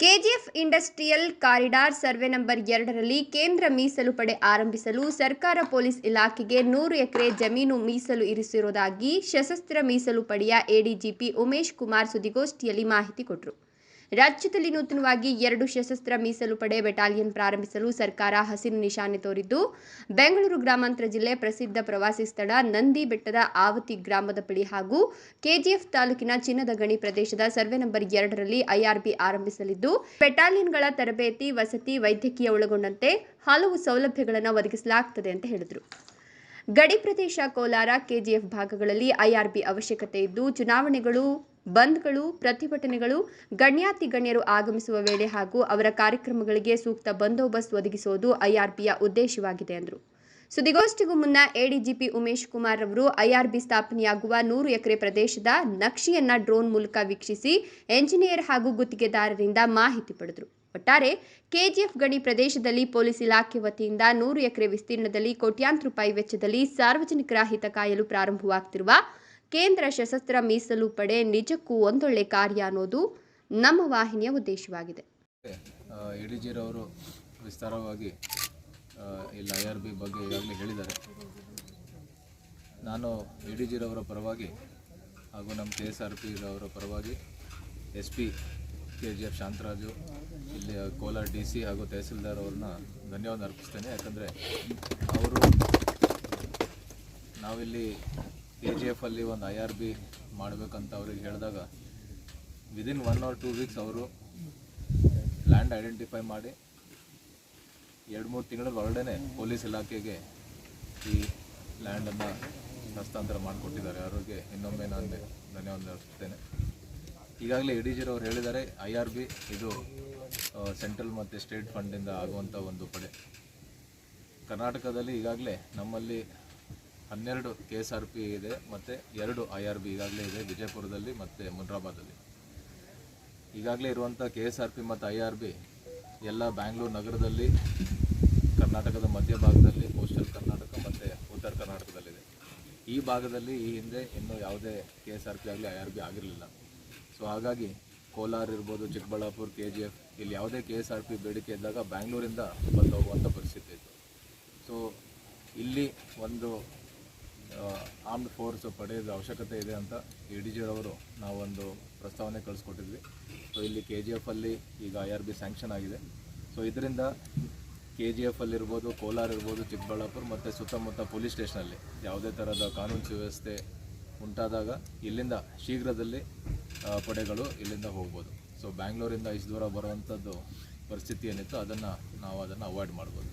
KGF industrial corridor survey number ಎರಡರಲ್ಲಿ ಕೇಂದ್ರ ಮೀಸಲು ಪಡೆ ಆರಂಭಿಸಲು ಸರ್ಕಾರ ಪೊಲೀಸ್ ಇಲಾಖೆಗೆ ನೂರು ಎಕರೆ ಜಮೀನು ಮೀಸಲು ಇರಿಸಿರುವುದಾಗಿ ಸಶಸ್ತ್ರ ಮೀಸಲು ಪಡೆಯ ಎಡಿಜಿಪಿ ಉಮೇಶ್ ಕುಮಾರ್ ಸುದ್ದಿಗೋಷ್ಠಿಯಲ್ಲಿ ಮಾಹಿತಿ ಕೊಟ್ಟರು ರಾಜ್ಯದಲ್ಲಿ ನೂತನವಾಗಿ ಎರಡು ಸಶಸ್ತ್ರ ಮೀಸಲು ಪಡೆ ಬೆಟಾಲಿಯನ್ ಪ್ರಾರಂಭಿಸಲು ಸರ್ಕಾರ ಹಸಿರು ನಿಶಾನೆ ತೋರಿದ್ದು, ಬೆಂಗಳೂರು ಗ್ರಾಮಾಂತರ ಜಿಲ್ಲೆ ಪ್ರಸಿದ್ಧ ಪ್ರವಾಸಿ ಸ್ಥಳ ನಂದಿ ಬೆಟ್ಟದ ಆವತಿ ಗ್ರಾಮದ ಬಳಿ ಹಾಗೂ ಕೆಜಿಎಫ್ ತಾಲೂಕಿನ ಚಿನ್ನದ ಗಣಿ ಪ್ರದೇಶದ ಸರ್ವೆ ನಂಬರ್ ಎರಡರಲ್ಲಿ ಐಆರ್ಬಿ ಆರಂಭಿಸಲಿದ್ದು ಬೆಟಾಲಿಯನ್ಗಳ ತರಬೇತಿ, ವಸತಿ, ವೈದ್ಯಕೀಯ ಒಳಗೊಂಡಂತೆ ಹಲವು ಸೌಲಭ್ಯಗಳನ್ನು ಒದಗಿಸಲಾಗುತ್ತದೆ ಅಂತ ಹೇಳಿದರು. ಗಡಿ ಪ್ರದೇಶ ಕೋಲಾರ, ಕೆಜಿಎಫ್ ಭಾಗಗಳಲ್ಲಿ ಐಆರ್ಬಿ ಅವಶ್ಯಕತೆ ಇದ್ದು, ಚುನಾವಣೆಗಳು ಬಂದ್ಗಳು, ಪ್ರತಿಭಟನೆಗಳು ಗಣ್ಯಾತಿ ಗಣ್ಯರು ಆಗಮಿಸುವ ವೇಳೆ ಹಾಗೂ ಅವರ ಕಾರ್ಯಕ್ರಮಗಳಿಗೆ ಸೂಕ್ತ ಬಂದೋಬಸ್ತ್ ಒದಗಿಸುವುದು ಐಆರ್ಬಿಯ ಉದ್ದೇಶವಾಗಿದೆ ಎಂದರು ಸುದ್ದಿಗೋಷ್ಠಿಗೂ ಮುನ್ನ ಎಡಿಜಿಪಿ ಉಮೇಶ್ ಕುಮಾರ್ ಅವರು ಐಆರ್ಬಿ ಸ್ಥಾಪನೆಯಾಗುವ ನೂರು ಎಕರೆ ಪ್ರದೇಶದ ನಕ್ಷೆಯನ್ನ ಡ್ರೋನ್ ಮೂಲಕ ವೀಕ್ಷಿಸಿ ಎಂಜಿನಿಯರ್ ಹಾಗೂ ಗುತ್ತಿಗೆದಾರರಿಂದ ಮಾಹಿತಿ ಪಡೆದರು. ಒಟ್ಟಾರೆ ಕೆಜಿಎಫ್ ಗಣಿ ಪ್ರದೇಶದಲ್ಲಿ ಪೊಲೀಸ್ ಇಲಾಖೆ ವತಿಯಿಂದ ನೂರು ಎಕರೆ ವಿಸ್ತೀರ್ಣದಲ್ಲಿ ಕೋಟ್ಯಾಂತರ ರೂಪಾಯಿ ವೆಚ್ಚದಲ್ಲಿ ಸಾರ್ವಜನಿಕರ ಹಿತ ಕಾಯಲು ಪ್ರಾರಂಭವಾಗ್ತಿರುವ ಕೇಂದ್ರ ಸಶಸ್ತ್ರ ಮೀಸಲು ಪಡೆ ನಿಜಕ್ಕೂ ಒಂದೊಳ್ಳೆ ಕಾರ್ಯ ಅನ್ನೋದು ನಮ್ಮ ವಾಹಿನಿಯ ಉದ್ದೇಶವಾಗಿದೆ. ಡಿ ವಿಸ್ತಾರವಾಗಿ ಇಲ್ಲಿ ಐ ಆರ್ ಬಿ ಬಗ್ಗೆ ಈಗಾಗಲೇ ಹೇಳಿದ್ದಾರೆ. ನಾನು ಎ ಡಿ ಜಿರವರ ಪರವಾಗಿ ಹಾಗೂ ನಮ್ಮ ಕೆ ಎಸ್ ಆರ್ ಪಿ ರವರ ಪರವಾಗಿ S P K G F Shantaraju, ಇಲ್ಲಿ ಕೋಲಾರ ಡಿ ಸಿ ಹಾಗೂ ತಹಸೀಲ್ದಾರ್ ಅವ್ರನ್ನ ಧನ್ಯವಾದ ಅರ್ಪಿಸ್ತೇನೆ. ಯಾಕಂದರೆ ಅವರು ನಾವಿಲ್ಲಿ ಕೆ ಜಿ ಎಫಲ್ಲಿ ಒಂದು ಐ ಆರ್ ಬಿ ಮಾಡಬೇಕಂತ ಅವ್ರಿಗೆ ಹೇಳಿದಾಗ within one or two weeks ಅವರು ಲ್ಯಾಂಡ್ ಐಡೆಂಟಿಫೈ ಮಾಡಿ ಎರಡು ಮೂರು ತಿಂಗಳ ಒಳಡೇ ಪೊಲೀಸ್ ಇಲಾಖೆಗೆ ಈ ಲ್ಯಾಂಡನ್ನು ಹಸ್ತಾಂತರ ಮಾಡಿಕೊಟ್ಟಿದ್ದಾರೆ. ಅವ್ರಿಗೆ ಇನ್ನೊಮ್ಮೆ ನಾನು ಧನ್ಯವಾದ ಅರ್ಪಿಸ್ತೇನೆ ಈಗಾಗಲೇ ಎ ಡಿ ಜಿರವ್ರು ಹೇಳಿದ್ದಾರೆ ಐ ಆರ್ ಬಿ ಇದು ಸೆಂಟ್ರಲ್ ಮತ್ತು ಸ್ಟೇಟ್ ಫಂಡಿಂದ ಆಗುವಂಥ ಒಂದು ಪಡೆ. ಕರ್ನಾಟಕದಲ್ಲಿ ಈಗಾಗಲೇ ನಮ್ಮಲ್ಲಿ ಹನ್ನೆರಡು ಕೆ ಎಸ್ ಆರ್ ಪಿ ಇದೆ, ಮತ್ತು ಎರಡು ಐ ಆರ್ ಬಿ ಈಗಾಗಲೇ ಇದೆ, ವಿಜಯಪುರದಲ್ಲಿ ಮತ್ತು ಮುನ್ರಾಬಾದಲ್ಲಿ ಈಗಾಗಲೇ ಇರುವಂಥ ಕೆ ಎಸ್ ಆರ್ ಪಿ ಮತ್ತು ಐ ಆರ್ ಬಿ ಎಲ್ಲ ಬ್ಯಾಂಗ್ಳೂರು ನಗರದಲ್ಲಿ, ಕರ್ನಾಟಕದ ಮಧ್ಯಭಾಗದಲ್ಲಿ ಕೋಸ್ಟಲ್ ಕರ್ನಾಟಕ ಮತ್ತು ಉತ್ತರ ಕರ್ನಾಟಕದಲ್ಲಿದೆ. ಈ ಭಾಗದಲ್ಲಿ ಈ ಹಿಂದೆ ಇನ್ನೂ ಯಾವುದೇ ಕೆ ಎಸ್ ಆರ್ ಪಿ ಆಗಲಿ, ಐ ಆರ್ ಬಿ ಆಗಿರಲಿಲ್ಲ. ಸೊ, ಹಾಗಾಗಿ ಕೋಲಾರ ಇರ್ಬೋದು, ಚಿಕ್ಕಬಳ್ಳಾಪುರ ಕೆ ಜಿ ಎಫ್ ಇಲ್ಲಿ ಯಾವುದೇ ಕೆ ಎಸ್ ಆರ್ ಪಿ ಬೇಡಿಕೆ ಇದ್ದಾಗ ಬ್ಯಾಂಗ್ಳೂರಿಂದ ಬಂದು ಹೋಗುವಂಥ ಪರಿಸ್ಥಿತಿ ಇತ್ತು ಸೊ, ಇಲ್ಲಿ ಒಂದು ಆರ್ಮ್ಡ್ ಫೋರ್ಸ್ ಪಡೆಯದ ಅವಶ್ಯಕತೆ ಇದೆ ಅಂತ ಎ ಡಿ ಜಿಯವರು ನಾವೊಂದು ಪ್ರಸ್ತಾವನೆ ಕಳಿಸ್ಕೊಟ್ಟಿದ್ವಿ. ಸೊ ಇಲ್ಲಿ ಕೆ ಜಿ ಎಫಲ್ಲಿ ಈಗ ಐ ಆರ್ ಬಿ ಸ್ಯಾಂಕ್ಷನ್ ಆಗಿದೆ. ಸೊ ಇದರಿಂದ ಕೆ ಜಿ ಎಫ್ ಇರ್ಬೋದು, ಕೋಲಾರ ಇರ್ಬೋದು, ಚಿಕ್ಕಬಳ್ಳಾಪುರ ಮತ್ತು ಸುತ್ತಮುತ್ತ ಪೊಲೀಸ್ ಸ್ಟೇಷನಲ್ಲಿ ಯಾವುದೇ ಥರದ ಕಾನೂನು ಸುವ್ಯವಸ್ಥೆ ಉಂಟಾದಾಗ ಇಲ್ಲಿಂದ ಶೀಘ್ರದಲ್ಲಿ ಪಡೆಗಳು ಇಲ್ಲಿಂದ ಹೋಗ್ಬೋದು. ಸೊ ಬ್ಯಾಂಗ್ಳೂರಿಂದ ಇಷ್ಟು ದೂರ ಬರುವಂಥದ್ದು ಪರಿಸ್ಥಿತಿ ಏನಿತ್ತು ಅದನ್ನು ನಾವು ಅದನ್ನು ಅವಾಯ್ಡ್ ಮಾಡ್ಬೋದು.